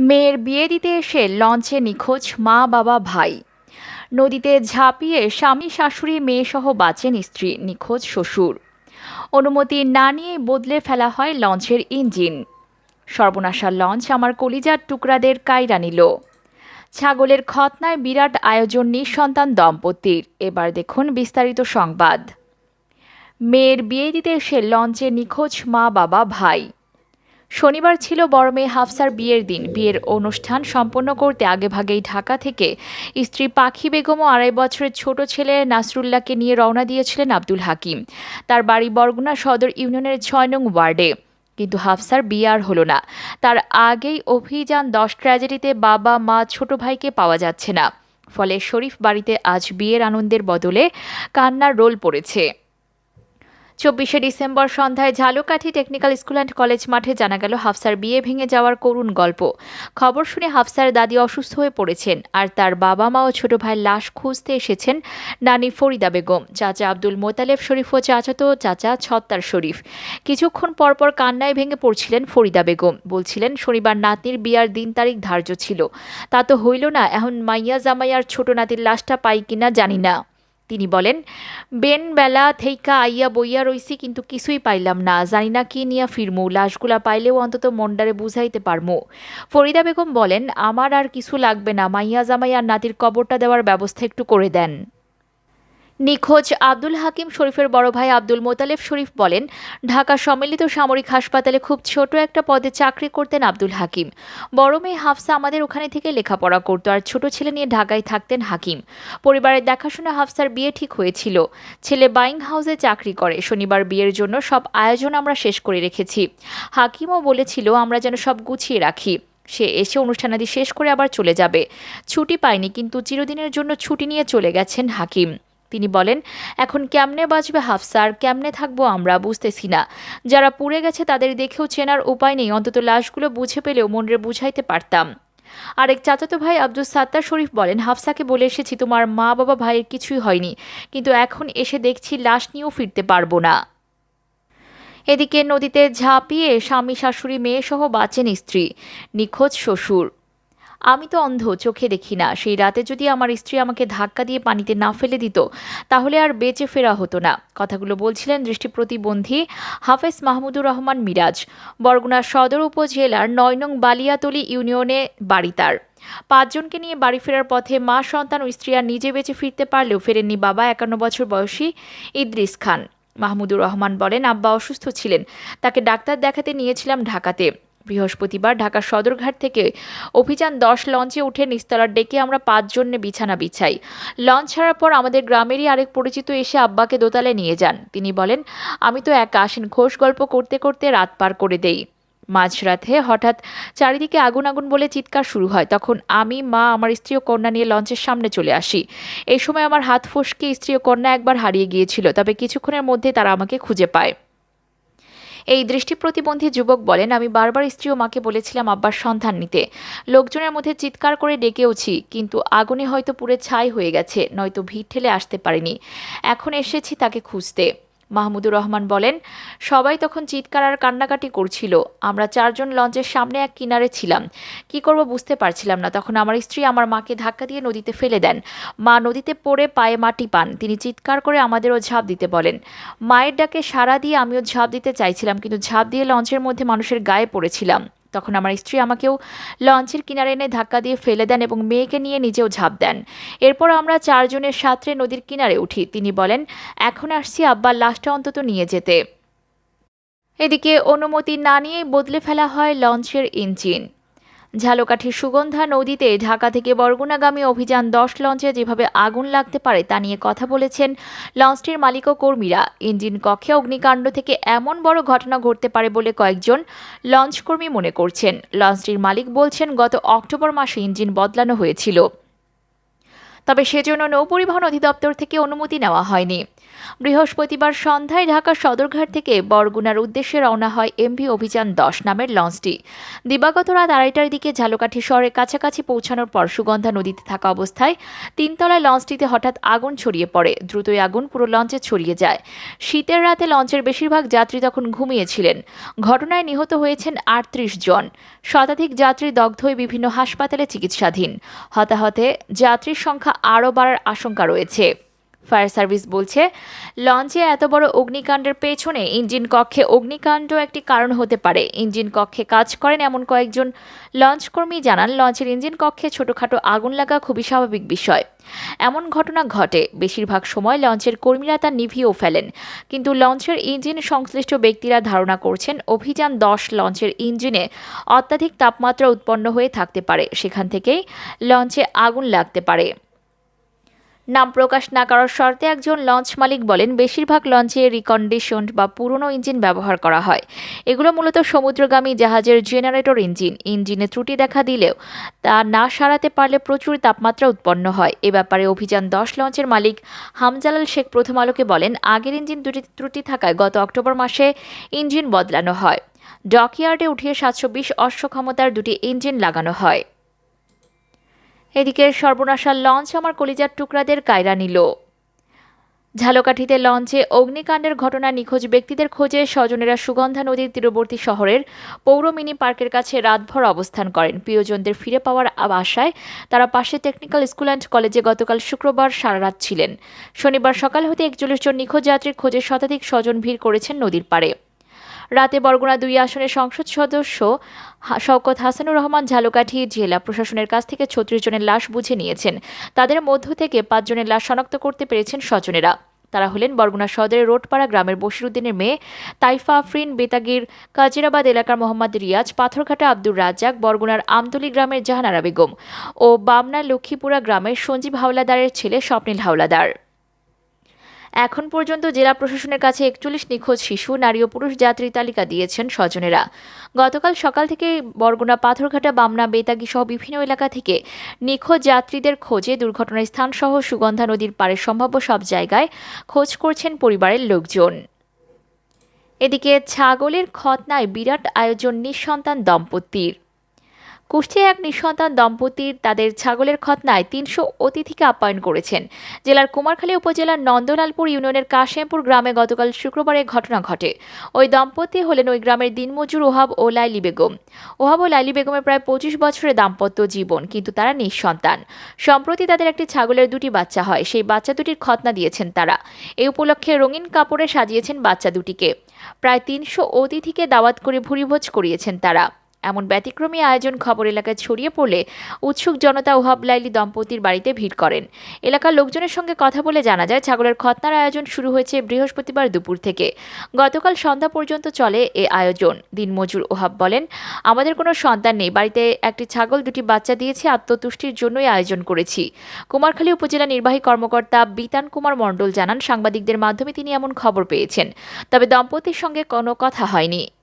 মেয়ের বিয়ে দিতে এসে লঞ্চে নিখোঁজ মা, বাবা, ভাই। নদীতে ঝাঁপিয়ে স্বামী, শাশুড়ি, মেয়েসহ বাঁচেন স্ত্রী, নিখোঁজ শ্বশুর। অনুমতি না নিয়ে বদলে ফেলা হয় লঞ্চের ইঞ্জিন। সর্বনাশা লঞ্চ আমার কলিজার টুকরাদের কায়রা নিল। ছাগলের খতনায় বিরাট আয়োজন নিঃসন্তান দম্পতির। এবার দেখুন বিস্তারিত সংবাদ। মেয়ের বিয়ে দিতে এসে লঞ্চে নিখোঁজ মা, বাবা, ভাই। শনিবার ছিল বড় মেয়ে হাফসার বিয়ের দিন। বিয়ের অনুষ্ঠান সম্পন্ন করতে আগেভাগেই ঢাকা থেকে স্ত্রী পাখি বেগম ও আড়াই বছরের ছোট ছেলে নাসরুল্লাহকে নিয়ে রওনা দিয়েছিলেন আব্দুল হাকিম। তার বাড়ি বরগুনা সদর ইউনিয়নের ছয় নং ওয়ার্ডে। কিন্তু হাফসার বিয়ে আর হলো না। তার আগেই অভিযান দশ ট্র্যাজেডিতে বাবা, মা, ছোট ভাইকে পাওয়া যাচ্ছে না। ফলে শরীফ বাড়িতে আজ বিয়ের আনন্দের বদলে কান্নার রোল পড়েছে। চব্বিশে ডিসেম্বর সন্ধ্যায় Jhalokathi technical school and college মাঠে জানা গেল হাফসার বিয়ে ভেঙে যাওয়ার করুণ গল্প। খবর শুনে হাফসার দাদি অসুস্থ হয়ে পড়েছেন আর তার বাবা মা ও ছোট ভাইয়ের লাশ খুঁজতে এসেছেন নানি ফরিদা বেগম, চাচা আব্দুল মোতালেব শরীফ ও চাচাতো চাচা ছত্তার শরীফ। কিছুক্ষণ পরপর কান্নায় ভেঙে পড়ছিলেন ফরিদা বেগম, বলছিলেন, শনিবার নাতির বিয়ার দিন তারিখ ধার্য ছিল। তা তো হইল না, এখন মাইয়া জামাইয়ার ছোট নাতির লাশটা পাই কিনা জানি না। তিনি বলেন, বেন বেলা থেইকা আইয়া বইয়া রইছি কিন্তু কিছুই পাইলাম না। জানি না কি নিয়া ফিরমু, লাশগুলা পাইলেও অন্তত মন্ডারে বুঝাইতে পারমু। ফরিদা বেগম বলেন, আমার আর কিছু লাগবে না। মাইয়া জামাই আর নাতির কবরটা দেওয়ার ব্যবস্থা একটু করে দেন। নিখোঁজ আব্দুল হাকিম শরীফের বড় ভাই আব্দুল মোতালেব শরীফ বলেন, ঢাকা সম্মিলিত সামরিক হাসপাতালে খুব ছোট একটা পদে চাকরি করতেন আব্দুল হাকিম। বড় মেয়ে হাফসা আমাদের ওখানে থেকে লেখাপড়া করতো আর ছোট ছেলে নিয়ে ঢাকায় থাকতেন হাকিম। পরিবারের দেখাশোনা হাফসার বিয়ে ঠিক হয়েছিল। ছেলে বাইং হাউসে চাকরি করে। শনিবার বিয়ের জন্য সব আয়োজন আমরা শেষ করে রেখেছি। হাকিমও বলেছিল, আমরা যেন সব গুছিয়ে রাখি। সে এসে অনুষ্ঠানাদি শেষ করে আবার চলে যাবে। ছুটি পায়নি, কিন্তু চিরদিনের জন্য ছুটি নিয়ে চলে গেছেন হাকিম। তিনি বলেন, এখন কেমনে বাঁচবে হাফসার? কেমনে থাকব আমরা বুঝতেছি না। যারা পুড়ে গেছে তাদের দেখেও চেনার উপায় নেই। অন্তত লাশগুলো বুঝে পেলেও মনের বুঝাইতে পারতাম। আরেক চাচাতো ভাই আব্দুল সাত্তার শরীফ বলেন, হাফসাকে বলে এসেছি, তোমার মা বাবা ভাইয়ের কিছুই হয়নি। কিন্তু এখন এসে দেখছি লাশ নিয়েও ফিরতে পারব না। এদিকে নদীতে ঝাঁপিয়ে স্বামী, শাশুড়ি, মেয়েসহ বাঁচেন স্ত্রী, নিখোঁজ শ্বশুর। আমি তো অন্ধ, চোখে দেখি না। সেই রাতে যদি আমার স্ত্রী আমাকে ধাক্কা দিয়ে পানিতে না ফেলে দিত, তাহলে আর বেঁচে ফেরা হতো না। কথাগুলো বলছিলেন দৃষ্টি প্রতিবন্ধী হাফেজ মাহমুদুর রহমান মিরাজ, বরগুনা সদর উপজেলার নয় নং বালিয়াতলি ইউনিয়নে বাড়ি তার। পাঁচজনকে নিয়ে বাড়ি ফেরার পথে মা, সন্তান ও স্ত্রী আর নিজে বেঁচে ফিরতে পারলেও ফেরেননি বাবা একান্ন বছর বয়সী ইদ্রিস খান। মাহমুদুর রহমান বলেন, আব্বা অসুস্থ ছিলেন, তাকে ডাক্তার দেখাতে নিয়েছিলাম ঢাকাতে। বৃহস্পতিবার ঢাকা সদরঘাট থেকে অভিযান দশ লঞ্চে উঠে নিস্তলার ডেকে আমরা পাঁচজন বিছানা বিছাই। লঞ্চ ছাড়ার পর আমাদের গ্রামেরই আরেক পরিচিত এসে আব্বাকে দোতালে নিয়ে যান। তিনি বলেন, আমি তো একা আসেন, ঘোষ গল্প করতে করতে রাত পার করে দেই। মাঝরাতে হঠাৎ চারিদিকে আগুন আগুন বলে চিৎকার শুরু হয়। তখন আমি, মা, আমার স্ত্রী ও কন্যা নিয়ে লঞ্চের সামনে চলে আসি। এই সময় আমার হাত ফসকে স্ত্রী ও কন্যা একবার হারিয়ে গিয়েছিল, তবে কিছুক্ষণের মধ্যে তারা আমাকে খুঁজে পায়। এই দৃষ্টি প্রতিবন্ধী যুবক বলেন, আমি বারবার স্ত্রী ও মাকে বলেছিলাম আব্বার সন্ধান নিতে। লোকজনের মধ্যে চিৎকার করে ডেকেওছি, কিন্তু আগুনে হয়তো পুরে ছাই হয়ে গেছে, নয়তো ভিড় ঠেলে আসতে পারিনি। এখন এসেছি তাকে খুঁজতে। মাহমুদুর রহমান বলেন, সবাই তখন চিৎকার আর কান্নাকাটি করছিল। আমরা চারজন লঞ্চের সামনে এক কিনারে ছিলাম। কি করব বুঝতে পারছিলাম না। তখন আমার স্ত্রী আমার মাকে ধাক্কা দিয়ে নদীতে ফেলে দেন। মা নদীতে পড়ে পায়ে মাটি পান। তিনি চিৎকার করে আমাদেরও ঝাঁপ দিতে বলেন। মায়ের ডাকে সাড়া দিয়ে আমিও ঝাঁপ দিতে চাইছিলাম, কিন্তু ঝাঁপ দিয়ে লঞ্চের মধ্যে মানুষের গায়ে পড়েছিলাম। তখন আমার স্ত্রী আমাকেও লঞ্চের কিনারে এনে ধাক্কা দিয়ে ফেলে দেন এবং মেয়েকে নিয়ে নিজেও ঝাঁপ দেন। এরপর আমরা চারজনের সাঁতরে নদীর কিনারে উঠি। তিনি বলেন, এখন আসছি আব্বার লাশটা অন্তত নিয়ে যেতে। এদিকে অনুমতি না নিয়েই বদলে ফেলা হয় লঞ্চের ইঞ্জিন। ঝালকাঠির সুগন্ধা নদীতে ঢাকা থেকে বরগুনাগামী অভিযান দশ লঞ্চে যেভাবে আগুন লাগতে পারে তা নিয়ে কথা বলেছেন লঞ্চটির মালিক ও কর্মীরা। ইঞ্জিন কক্ষে অগ্নিকাণ্ড থেকে এমন বড় ঘটনা ঘটতে পারে বলে কয়েকজন লঞ্চকর্মী মনে করছেন। লঞ্চটির মালিক বলছেন, গত অক্টোবর মাসে ইঞ্জিন বদলানো হয়েছিল। তবে সেজন্য নৌপরিবহন অধিদপ্তর থেকে অনুমতি নেওয়া হয়নি। বৃহস্পতিবার সন্ধ্যায় ঢাকা সদরঘাট থেকে বরগুনার উদ্দেশ্যে রওনা হয় এমভি অভিযান দশ নামের লঞ্চটি। দিবাগত রাত আড়াইটার দিকে ঝালকাঠি শহরের কাছাকাছি পৌঁছানোর পর সুগন্ধা নদীতে থাকা অবস্থায় তিনতলায় লঞ্চটিতে হঠাৎ আগুন ছড়িয়ে পড়ে। দ্রুতই আগুন পুরো লঞ্চে ছড়িয়ে যায়। শীতের রাতে লঞ্চের বেশিরভাগ যাত্রী তখন ঘুমিয়েছিলেন। ঘটনায় নিহত হয়েছেন আটত্রিশ জন। শতাধিক যাত্রী দগ্ধ হয়ে বিভিন্ন হাসপাতালে চিকিৎসাধীন। হতাহতে যাত্রীর সংখ্যা আরও বাড়ার আশঙ্কা রয়েছে। ফায়ার সার্ভিস বলছে, লঞ্চে এত বড় অগ্নিকাণ্ডের পেছনে ইঞ্জিন কক্ষে অগ্নিকাণ্ড একটি কারণ হতে পারে। ইঞ্জিন কক্ষে কাজ করেন এমন কয়েকজন লঞ্চ কর্মী জানান, লঞ্চের ইঞ্জিন কক্ষে ছোটখাটো আগুন লাগা খুবই স্বাভাবিক বিষয়। এমন ঘটনা ঘটে। বেশিরভাগ সময় লঞ্চের কর্মীরা তা নিভিয়েও ফেলেন। কিন্তু লঞ্চের ইঞ্জিন সংশ্লিষ্ট ব্যক্তিরা ধারণা করছেন, অভিযান দশ লঞ্চের ইঞ্জিনে অত্যাধিক তাপমাত্রা উৎপন্ন হয়ে থাকতে পারে। সেখান থেকেই লঞ্চে আগুন লাগতে পারে। নাম প্রকাশ না করার শর্তে একজন লঞ্চ মালিক বলেন, বেশিরভাগ লঞ্চে রিকন্ডিশনড বা পুরনো ইঞ্জিন ব্যবহার করা হয়। এগুলো মূলত সমুদ্রগামী জাহাজের জেনারেটর ইঞ্জিন। ইঞ্জিনে ত্রুটি দেখা দিলেও তা না সারাতে পারলে প্রচুর তাপমাত্রা উৎপন্ন হয়। এ ব্যাপারে অভিযান দশ লঞ্চের মালিক হামজালাল শেখ প্রথম আলোকে বলেন, আগের ইঞ্জিন দুটি ত্রুটি থাকায় গত অক্টোবর মাসে ইঞ্জিন বদলানো হয়। ডকইয়ার্ডে উঠিয়ে সাতশো বিশ অশ্ব ক্ষমতার দুটি ইঞ্জিন লাগানো হয়। এদিকে সর্বনাশা লঞ্চ আমার কলিজার টুকরাদের কায়রা নিল। ঝালকাঠিতে লঞ্চে অগ্নিকাণ্ডের ঘটনা নিখোঁজ ব্যক্তিদের খোঁজে স্বজনেরা সুগন্ধা নদীর তীরবর্তী শহরের পৌর মিনি পার্কের কাছে রাতভর অবস্থান করেন। প্রিয়জনদের ফিরে পাওয়ার আশায় তারা পাশে টেকনিক্যাল স্কুল অ্যান্ড কলেজে গতকাল শুক্রবার সারা রাত ছিলেন। শনিবার সকাল হতে একচল্লিশ জন নিখোঁজ যাত্রীর খোঁজে শতাধিক স্বজন ভিড় করেছেন নদীর পাড়ে। রাতে বরগুনা দুই আসনের সংসদ সদস্য শওকত হাসানুর রহমান ঝালকাঠি জেলা প্রশাসনের কাছ থেকে ছত্রিশ জনের লাশ বুঝে নিয়েছেন। তাদের মধ্য থেকে পাঁচজনের লাশ শনাক্ত করতে পেরেছেন স্বজনেরা। তারা হলেন বরগুনা সদরের রোডপাড়া গ্রামের বশিরুদ্দিনের মেয়ে তাইফা আফরিন, বেতাগির কাজিরাবাদ এলাকার মোহাম্মদ রিয়াজ, পাথরঘাটা আব্দুর রাজ্জাক, বরগুনার আমতলি গ্রামের জাহানারা বেগম ও বামনা লক্ষ্মীপুরা গ্রামের সঞ্জীব হাওলাদারের ছেলে স্বপ্নিল হাওলাদার। এখন পর্যন্ত জেলা প্রশাসনের কাছে একচল্লিশ নিখোঁজ শিশু, নারী ও পুরুষ যাত্রীর তালিকা দিয়েছেন স্বজনেরা। গতকাল সকাল থেকে বরগুনা, পাথরঘাটা, বামনা, বেতাগি সহ বিভিন্ন এলাকা থেকে নিখোঁজ যাত্রীদের খোঁজে দুর্ঘটনার স্থানসহ সুগন্ধা নদীর পাড়ের সম্ভাব্য সব জায়গায় খোঁজ করছেন পরিবারের লোকজন। এদিকে ছাগলের খতনায় বিরাট আয়োজন নিঃসন্তান দম্পতির। কুষ্টিয়ায় এক নিঃসন্তান দম্পতির তাদের ছাগলের খতনায় তিনশো অতিথিকে আপ্যায়ন করেছেন। জেলার কুমারখালী উপজেলার নন্দলালপুর ইউনিয়নের কাশেমপুর গ্রামে গতকাল শুক্রবার ঘটনা ঘটে। ওই দম্পতি হলেন ওই গ্রামের দিনমজুর ওহাব ও লাইলি বেগম। ওহাব ও লাইলি বেগমের প্রায় পঁচিশ বছরের দাম্পত্য জীবন, কিন্তু তারা নিঃসন্তান। সম্প্রতি তাদের একটি ছাগলের দুটি বাচ্চা হয়, সেই বাচ্চা দুটির খতনা দিয়েছেন তারা। এই উপলক্ষে রঙিন কাপড়ে সাজিয়েছেন বাচ্চা দুটিকে। প্রায় তিনশো অতিথিকে দাওয়াত করে ভুরিভোজ করিয়েছেন তারা। এমন ব্যতিক্রমী আয়োজন খবর এলাকায় ছড়িয়ে পড়লে উৎসুক জনতা ওহাব লাইলি দম্পতির বাড়িতে ভিড় করেন। এলাকার লোকজনের সঙ্গে কথা বলে জানা যায়, ছাগলের খতনার আয়োজন শুরু হয়েছে বৃহস্পতিবার দুপুর থেকে। গতকাল সন্ধ্যা পর্যন্ত চলে এ আয়োজন। দিনমজুর ওহাব বলেন, আমাদের কোনো সন্তান নেই। বাড়িতে একটি ছাগল, দুটি বাচ্চা দিয়েছে, আত্মতুষ্টির জন্যই আয়োজন করেছি। কুমারখালী উপজেলা নির্বাহী কর্মকর্তা বিতান কুমার মণ্ডল জানান, সাংবাদিকদের মাধ্যমে তিনি এমন খবর পেয়েছেন। তবে দম্পতির সঙ্গে কোনো কথা হয়নি।